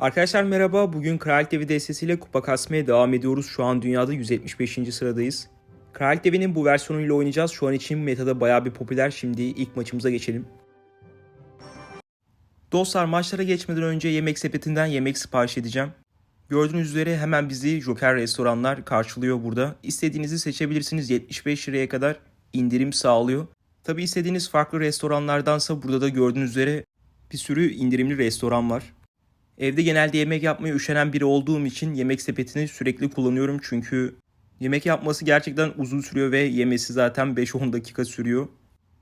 Arkadaşlar merhaba. Bugün Kraliyet Devi destesiyle kupa kasmaya devam ediyoruz. Şu an dünyada 175. sıradayız. Kraliyet Devi'nin bu versiyonuyla oynayacağız. Şu an için metada bayağı bir popüler. Şimdi ilk maçımıza geçelim. Dostlar maçlara geçmeden önce yemek sepetinden yemek sipariş edeceğim. Gördüğünüz üzere hemen bizi Joker restoranlar karşılıyor burada. İstediğinizi seçebilirsiniz. 75 liraya kadar indirim sağlıyor. Tabi istediğiniz farklı restoranlardansa burada da gördüğünüz üzere bir sürü indirimli restoran var. Evde genelde yemek yapmaya üşenen biri olduğum için yemek sepetini sürekli kullanıyorum çünkü yemek yapması gerçekten uzun sürüyor ve yemesi zaten 5-10 dakika sürüyor.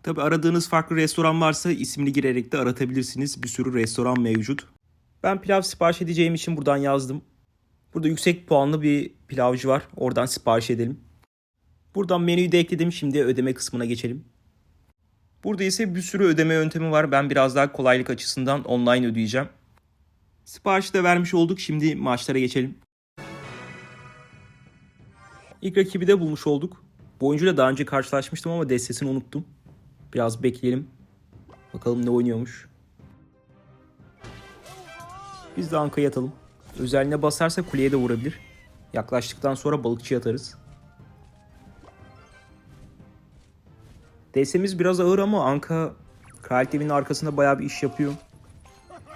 Tabi aradığınız farklı restoran varsa ismini girerek de aratabilirsiniz. Bir sürü restoran mevcut. Ben pilav sipariş edeceğim için buradan yazdım. Burada yüksek puanlı bir pilavcı var. Oradan sipariş edelim. Buradan menüyü de ekledim. Şimdi ödeme kısmına geçelim. Burada ise bir sürü ödeme yöntemi var. Ben biraz daha kolaylık açısından online ödeyeceğim. Siparişi de vermiş olduk. Şimdi maçlara geçelim. İlk rakibi de bulmuş olduk. Bu oyuncuyla daha önce karşılaşmıştım ama destesini unuttum. Biraz bekleyelim. Bakalım ne oynuyormuş. Biz de Anka'yı atalım. Özelliğine basarsa kuleye de vurabilir. Yaklaştıktan sonra balıkçı atarız. DS'miz biraz ağır ama Anka Kraliyet Evi'nin arkasında bayağı bir iş yapıyor.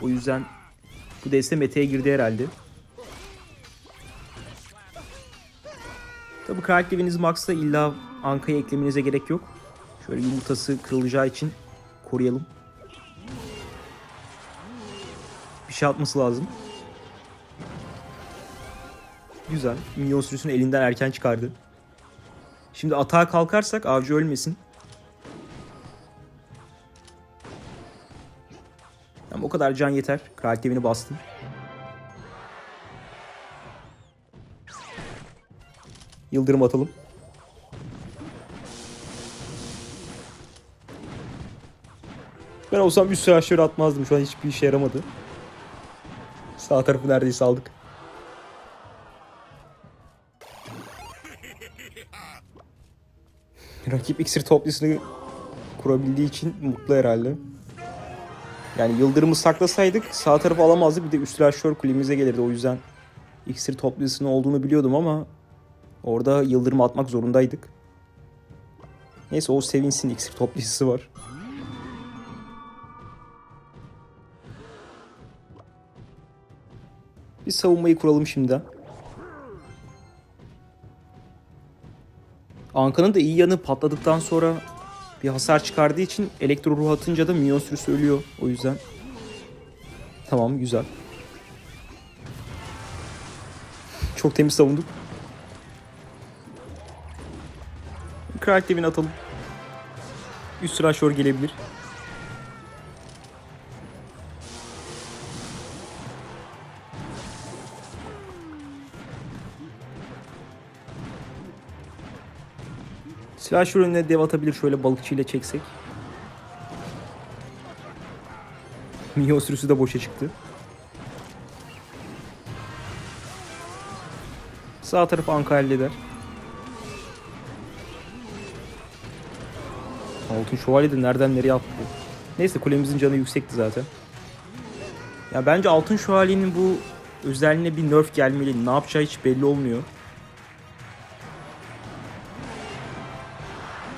O yüzden bu deste meta'ya girdi herhalde. Tabi Kraliyet Evi'niz Max'ta illa Anka'yı eklemenize gerek yok. Şöyle yumurtası kırılacağı için koruyalım. Bir şey atması lazım. Güzel. Minyon sürüsünü elinden erken çıkardı. Şimdi atağa kalkarsak avcı ölmesin. Kadar can yeter. Kraliyet evini bastım. Yıldırım atalım. Ben olsam üst sırasları atmazdım. Şu an hiçbir işe yaramadı. Sağ tarafı neredeyse aldık. Rakip iksir toplısını kurabildiği için mutlu herhalde. Yani yıldırımı saklasaydık sağ tarafı alamazdık. Bir de üst aşağı kulemize gelirdi. O yüzden iksir toplısının olduğunu biliyordum ama orada yıldırım atmak zorundaydık. Neyse o sevinsin iksir toplayıcısı var. Bir savunmayı kuralım şimdiden. Anka'nın da iyi yanı patladıktan sonra bir hasar çıkardığı için elektro ruh atınca da minyon sürüsü ölüyor. O yüzden. Tamam güzel. Çok temiz savunduk. Kraliyet evini atalım. Üst sıra şor gelebilir. Silahşör önüne dev atabilir şöyle balıkçıyla çeksek. Minyon sürüsü de boşa çıktı. Sağ tarafı Anka halleder. Altın şövalye de nereden nereye attı. Neyse kulemizin canı yüksekti zaten. Ya bence altın şövalyenin bu özelliğine bir nerf gelmeli. Ne yapacağı hiç belli olmuyor.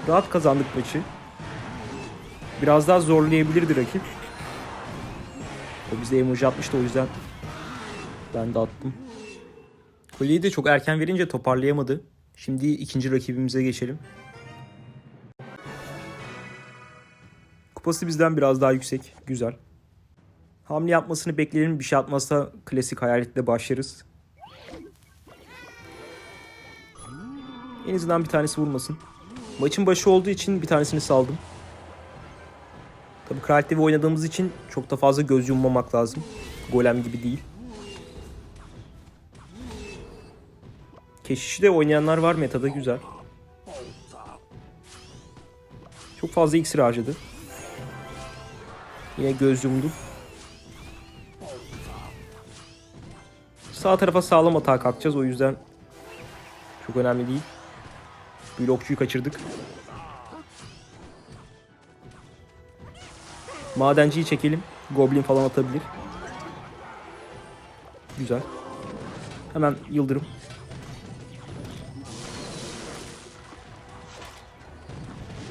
Rahat kazandık maçı. Biraz daha zorlayabilirdi rakip. O bize emoji atmıştı o yüzden ben de attım. Kuleyi de çok erken verince toparlayamadı. Şimdi ikinci rakibimize geçelim. Kupası bizden biraz daha yüksek. Güzel. Hamle yapmasını bekleyelim. Bir şey atmazsa klasik hayaletle başlarız. En azından bir tanesi vurmasın. Maçın başı olduğu için bir tanesini saldım. Tabi Kraliyet Devi oynadığımız için çok da fazla göz yummamak lazım. Golem gibi değil. Keşişi de oynayanlar var metada güzel. Çok fazla iksir harcadı. Yine göz yumdu. Sağ tarafa sağlam atağa kalkacağız o yüzden çok önemli değil. Blokçuyu kaçırdık. Madenciyi çekelim. Goblin falan atabilir. Güzel. Hemen yıldırım.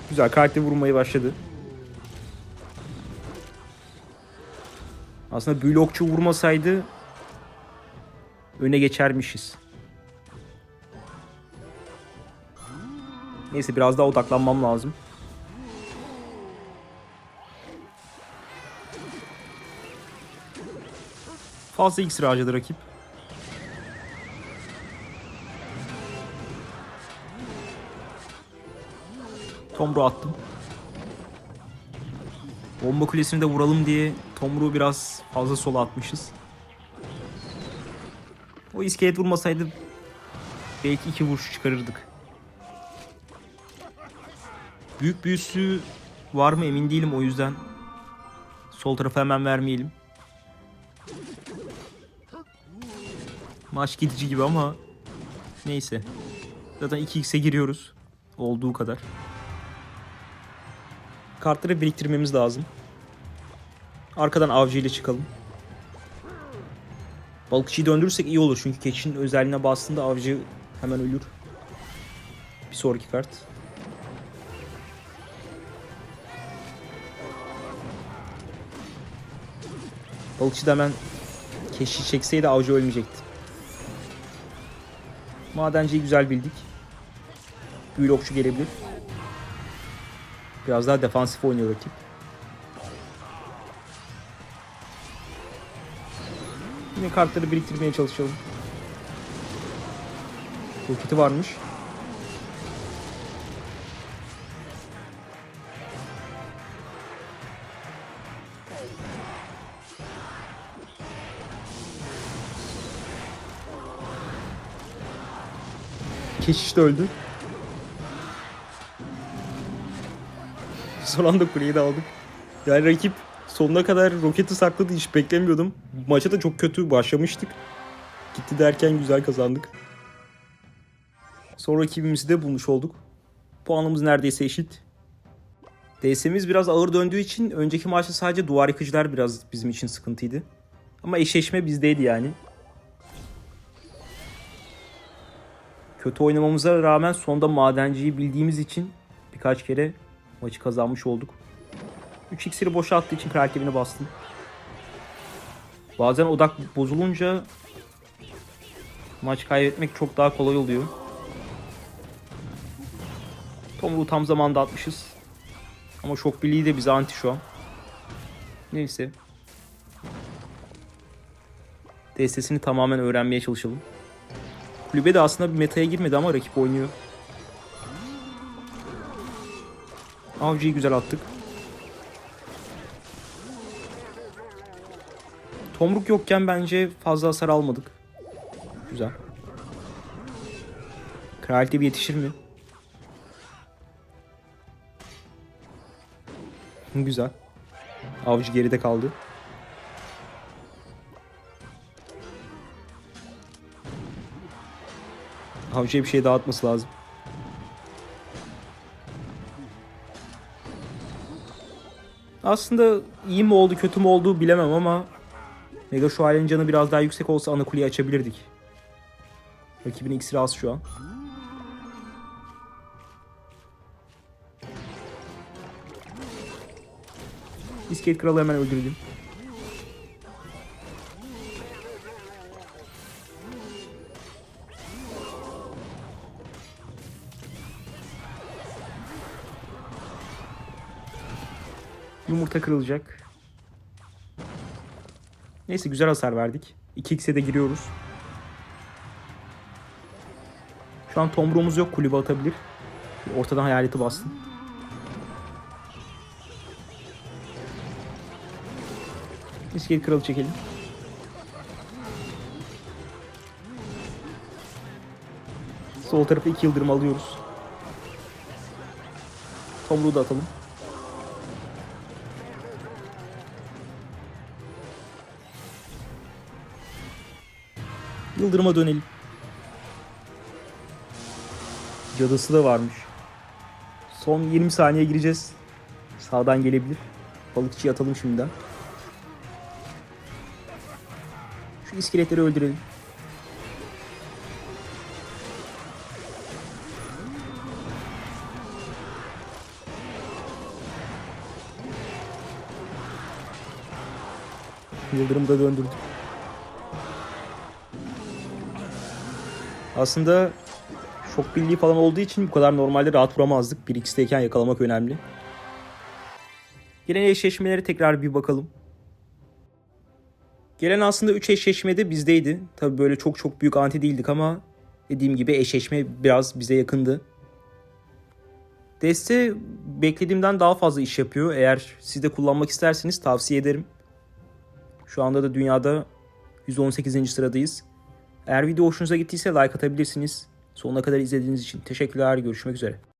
Güzel karakter vurmaya başladı. Aslında büyülü okçu vurmasaydı öne geçermişiz. Neyse biraz daha odaklanmam lazım. Fazla iksir harcadı rakip. Tomru attım. Bomba kulesini de vuralım diye Tomru'yu biraz fazla sola atmışız. O iskelet vurmasaydı belki iki vuruş çıkarırdık. Büyük büyüsü var mı emin değilim o yüzden sol tarafa hemen vermeyelim. Maç gidici gibi ama neyse. Zaten 2x'e giriyoruz. Olduğu kadar. Kartları biriktirmemiz lazım. Arkadan avcı ile çıkalım. Balıkçıyı döndürürsek iyi olur çünkü keçinin özelliğine bastığında avcı hemen ölür. Bir sonraki kart. Balıkçı da hemen keşi çekseydi avcı ölmeyecekti. Madenciyi güzel bildik. Büyülü okçu gelebilir. Biraz daha defansif oynuyor rakip. Yine kartları biriktirmeye çalışalım. Roketi varmış. Keşiş de öldü. Son anda kuleyi de aldık. Yani rakip sonuna kadar roketi sakladı hiç beklemiyordum. Maça da çok kötü başlamıştık. Gitti derken güzel kazandık. Son rakibimizi de bulmuş olduk. Puanımız neredeyse eşit. DS'miz biraz ağır döndüğü için önceki maçta sadece duvar yıkıcılar biraz bizim için sıkıntıydı. Ama eşleşme bizdeydi yani. Kötü oynamamıza rağmen sonda madenciyi bildiğimiz için birkaç kere maçı kazanmış olduk. 3 iksiri boşa attığı için kraliçevini bastım. Bazen odak bozulunca maç kaybetmek çok daha kolay oluyor. Tomruğu tam zamanda atmışız. Ama şok birliği de bize anti şu an. Neyse. Destesini tamamen öğrenmeye çalışalım. Kulübe de aslında bir metaya girmedi ama rakip oynuyor. Avcıyı güzel attık. Tomruk yokken bence fazla hasar almadık. Güzel. Kraliyet bir yetişir mi? Güzel. Avcı geride kaldı. Avcıya bir şey dağıtması lazım. Aslında iyi mi oldu kötü mü oldu bilemem ama Mega Şövalye'nin canı biraz daha yüksek olsa ana kuleyi açabilirdik. Rakibin iksiri az şu an. İskelet kralı hemen öldürdüm. Yumurta kırılacak. Neyse güzel hasar verdik. 2x'e de giriyoruz. Şu an tomruğumuz yok kulübe atabilir. Ortadan hayaleti bastım. İskelet kralı çekelim. Sol tarafa iki yıldırım alıyoruz. Tomruğu da atalım. Yıldırıma dönelim. Cadısı da varmış. Son 20 saniye gireceğiz. Sağdan gelebilir. Balıkçıyı atalım şimdiden. Şu iskeletleri öldürelim. Yıldırımı da döndürdük. Aslında şok birliği falan olduğu için bu kadar normalde rahat vuramazdık. 1x'teyken yakalamak önemli. Gelen eşleşmelere tekrar bir bakalım. Gelen aslında 3 eşleşmede bizdeydi. Tabi böyle çok çok büyük anti değildik ama dediğim gibi eşleşme biraz bize yakındı. Deste beklediğimden daha fazla iş yapıyor. Eğer siz de kullanmak isterseniz tavsiye ederim. Şu anda da dünyada 118. sıradayız. Eğer video hoşunuza gittiyse like atabilirsiniz. Sonuna kadar izlediğiniz için teşekkürler. Görüşmek üzere.